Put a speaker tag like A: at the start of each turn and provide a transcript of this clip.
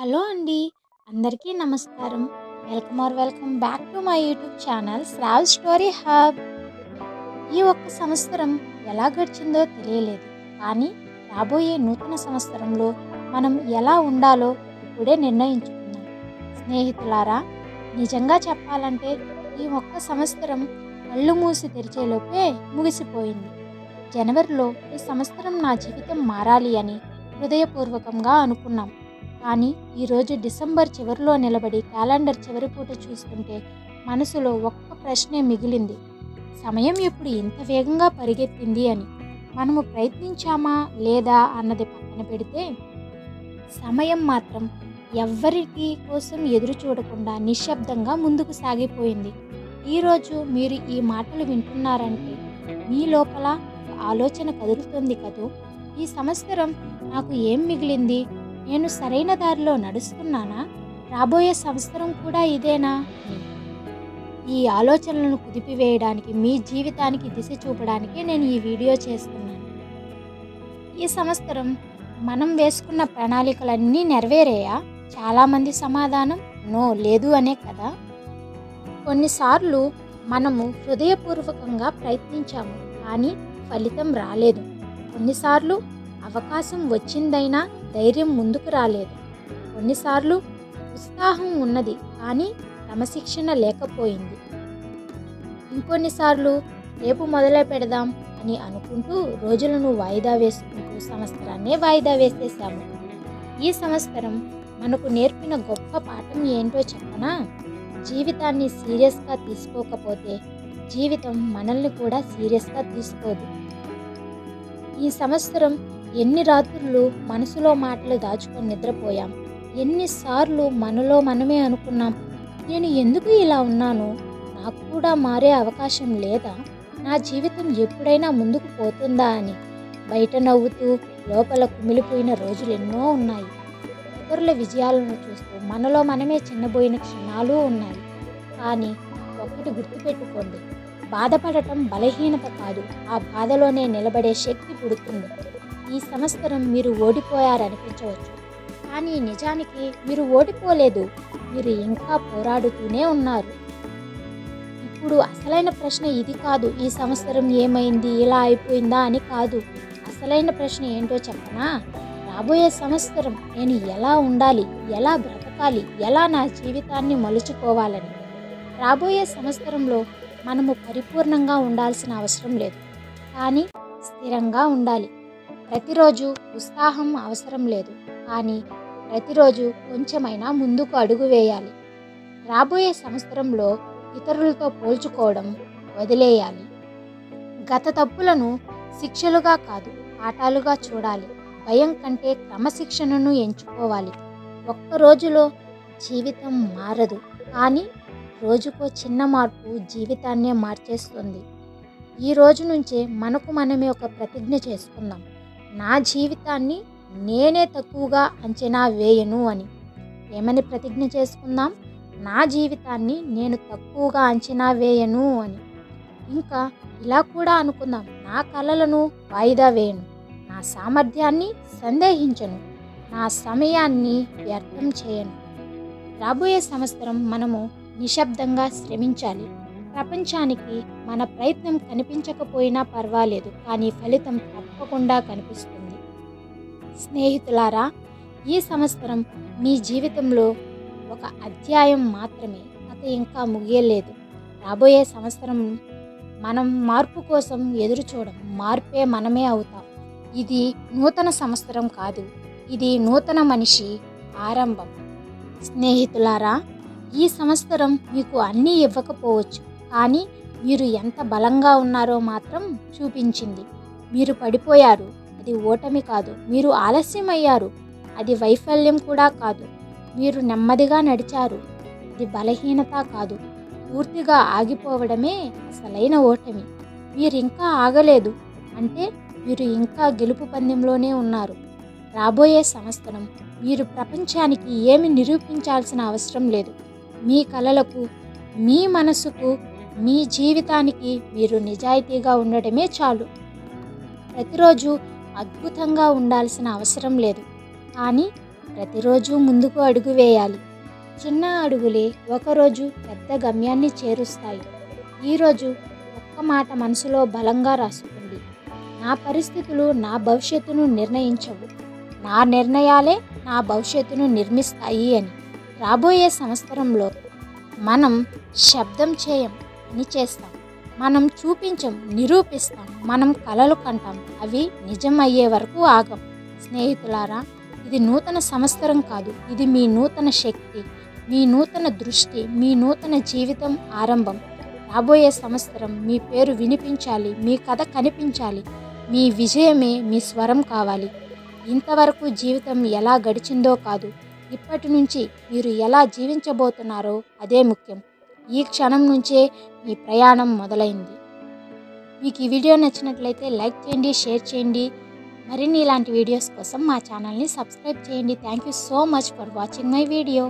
A: Hello అండి. అందరికీ నమస్కారం. Welcome or welcome back to my YouTube channel Shrav story hub. ఈ ఒక్క సంవత్సరం ఎలా గడిచిందో తెలియలేదు. కానీ రాబోయే నూతన సంవత్సరంలో మనం ఎలా ఉండాలో ఇప్పుడే నిర్ణయించుకుందాం. స్నేహితులారా నిజంగా చెప్పాలంటే ఈ ఒక్క సంవత్సరం కళ్ళు మూసి తెరిచేలోపే ముగిసిపోయింది. జనవరిలో ఈ సంవత్సరం నా జీవితం మారాలి అని హృదయపూర్వకంగా అనుకున్నాం. కానీ ఈరోజు డిసెంబర్ చివరిలో నిలబడి క్యాలెండర్ చివరి పూట చూస్తుంటే మనసులో ఒక్క ప్రశ్నే మిగిలింది. సమయం ఎప్పుడు ఇంత వేగంగా పరిగెత్తింది అని. మనము ప్రయత్నించామా లేదా అన్నది పక్కన పెడితే సమయం మాత్రం ఎవ్వరికి కోసం ఎదురు చూడకుండా నిశ్శబ్దంగా ముందుకు సాగిపోయింది. ఈరోజు మీరు ఈ మాటలు వింటున్నారంటే మీ లోపల ఆలోచన కదులుతుంది కదూ? ఈ సంవత్సరం నాకు ఏం మిగిలింది? నేను సరైన దారిలో నడుస్తున్నానా? రాబోయే సంవత్సరం కూడా ఇదేనా? ఈ ఆలోచనలను కుదిపివేయడానికి మీ జీవితానికి దిశ చూపడానికే నేను ఈ వీడియో చేస్తున్నాను. ఈ సంవత్సరం మనం వేసుకున్న ప్రణాళికలన్నీ నెరవేరాయా? చాలామంది సమాధానం నో లేదు అనే కదా కొన్నిసార్లు మనము హృదయపూర్వకంగా ప్రయత్నించాము కానీ ఫలితం రాలేదు. కొన్నిసార్లు అవకాశం వచ్చిందైనా ధైర్యం ముందుకు రాలేదు. కొన్నిసార్లు ఉత్సాహం ఉన్నది కానీ క్రమశిక్షణ లేకపోయింది. ఇంకొన్నిసార్లు రేపు మొదలు పెడదాం అని అనుకుంటూ రోజులను వాయిదా వేసుకుంటూ సంవత్సరాన్నే వాయిదా వేసేసాము ఈ సంవత్సరం మనకు నేర్పిన గొప్ప పాఠం ఏంటో చెప్పనా? జీవితాన్ని సీరియస్గా తీసుకోకపోతే జీవితం మనల్ని కూడా సీరియస్గా తీసుకోదు. ఈ సంవత్సరం ఎన్ని రాత్రులు మనసులో మాటలు దాచుకొని నిద్రపోయాం? ఎన్నిసార్లు మనలో మనమే అనుకున్నాం నేను ఎందుకు ఇలా ఉన్నాను? నాకు కూడా మారే అవకాశం లేదా? నా జీవితం ఎప్పుడైనా ముందుకు పోతుందా అని బయట నవ్వుతూ లోపల కుమిలిపోయిన రోజులు ఎన్నో ఉన్నాయి. ఇతరుల విజయాలను చూస్తూ మనలో మనమే చిన్నబోయిన క్షణాలు ఉన్నాయి. కానీ ఒకటి గుర్తుపెట్టుకోండి బాధపడటం బలహీనత కాదు. ఆ బాధలోనే నిలబడే శక్తి పుడుతుంది. ఈ సంవత్సరం మీరు ఓడిపోయారనిపించవచ్చు. కానీ నిజానికి మీరు ఓడిపోలేదు. మీరు ఇంకా పోరాడుతూనే ఉన్నారు. ఇప్పుడు అసలైన ప్రశ్న ఇది కాదు. ఈ సంవత్సరం ఏమైంది? ఇలా అయిపోయిందా అని కాదు. అసలైన ప్రశ్న ఏంటో చెప్పనా? రాబోయే సంవత్సరం నేను ఎలా ఉండాలి? ఎలా బ్రతకాలి? ఎలా నా జీవితాన్ని మలుచుకోవాలని? రాబోయే సంవత్సరంలో మనము పరిపూర్ణంగా ఉండాల్సిన అవసరం లేదు. కానీ స్థిరంగా ఉండాలి. ప్రతిరోజు ఉత్సాహం అవసరం లేదు కానీ ప్రతిరోజు కొంచెమైనా ముందుకు అడుగు వేయాలి. రాబోయే సంవత్సరంలో ఇతరులతో పోల్చుకోవడం వదిలేయాలి. గత తప్పులను శిక్షలుగా కాదు పాఠాలుగా చూడాలి. భయం కంటే క్రమశిక్షణను ఎంచుకోవాలి. ఒక్క రోజులో జీవితం మారదు కానీ రోజుకో చిన్న మార్పు జీవితాన్నే మార్చేస్తుంది. ఈ రోజు నుంచే మనకు మనమే ఒక ప్రతిజ్ఞ చేసుకుందాం. నా జీవితాన్ని నేనే తక్కువగా అంచనా వేయను అని. ఏమని ప్రతిజ్ఞ చేసుకుందాం? నా జీవితాన్ని నేను తక్కువగా అంచనా వేయను అని. ఇంకా ఇలా కూడా అనుకుందాం. నా కలలను వాయిదా వేయను. నా సామర్థ్యాన్ని సందేహించను. నా సమయాన్ని వ్యర్థం చేయను. రాబోయే సంవత్సరం మనము నిశ్శబ్దంగా శ్రమించాలి. ప్రపంచానికి మన ప్రయత్నం కనిపించకపోయినా పర్వాలేదు కానీ ఫలితం తప్పకుండా కనిపిస్తుంది. స్నేహితులారా ఈ సంవత్సరం మీ జీవితంలో ఒక అధ్యాయం మాత్రమే కథ ఇంకా ముగియలేదు. రాబోయే సంవత్సరం మనం మార్పు కోసం ఎదురు చూడం మార్పే మనమే అవుతాం. ఇది నూతన సంవత్సరం కాదు ఇది నూతన మనిషి ఆరంభం. స్నేహితులారా ఈ సంవత్సరం మీకు అన్నీ ఇవ్వకపోవచ్చు కానీ మీరు ఎంత బలంగా ఉన్నారో మాత్రం చూపించింది. మీరు పడిపోయారు. అది ఓటమి కాదు. మీరు ఆలస్యం అయ్యారు అది వైఫల్యం కూడా కాదు. మీరు నెమ్మదిగా నడిచారు. అది బలహీనత కాదు. పూర్తిగా ఆగిపోవడమే అసలైన ఓటమి. మీరు ఇంకా ఆగలేదు. అంటే మీరు ఇంకా గెలుపు పందెంలోనే ఉన్నారు. రాబోయే సంవత్సరం మీరు ప్రపంచానికి ఏమి నిరూపించాల్సిన అవసరం లేదు. మీ కలలకు మీ మనసుకు మీ జీవితానికి మీరు నిజాయితీగా ఉండడమే చాలు. ప్రతిరోజు అద్భుతంగా ఉండాల్సిన అవసరం లేదు. కానీ ప్రతిరోజు ముందుకు అడుగు వేయాలి. చిన్న అడుగులే ఒకరోజు పెద్ద గమ్యాన్ని చేరుస్తాయి. ఈరోజు ఒక్క మాట మనసులో బలంగా రాసుకోండి. నా పరిస్థితులు నా భవిష్యత్తును నిర్ణయించవు. నా నిర్ణయాలే నా భవిష్యత్తును నిర్మిస్తాయి అని రాబోయే సంవత్సరంలో మనం శబ్దం చేయం అని చేస్తాం. మనం చూపించం నిరూపిస్తాం మనం కలలు కంటాం అవి నిజం అయ్యే వరకు ఆగం. స్నేహితులారా ఇది నూతన సంవత్సరం కాదు. ఇది మీ నూతన శక్తి మీ నూతన దృష్టి మీ నూతన జీవితం ఆరంభం. రాబోయే సంవత్సరం మీ పేరు వినిపించాలి మీ కథ కనిపించాలి మీ విజయమే మీ స్వరం కావాలి. ఇంతవరకు జీవితం ఎలా గడిచిందో కాదు. ఇప్పటి నుంచి మీరు ఎలా జీవించబోతున్నారో అదే ముఖ్యం. ఈ క్షణం నుంచే మీ ప్రయాణం మొదలైంది. మీకు ఈ వీడియో నచ్చినట్లయితే లైక్ చేయండి షేర్ చేయండి. మరిన్ని ఇలాంటి వీడియోస్ కోసం మా ఛానల్ని సబ్స్క్రైబ్ చేయండి. Thank you so much for watching my video.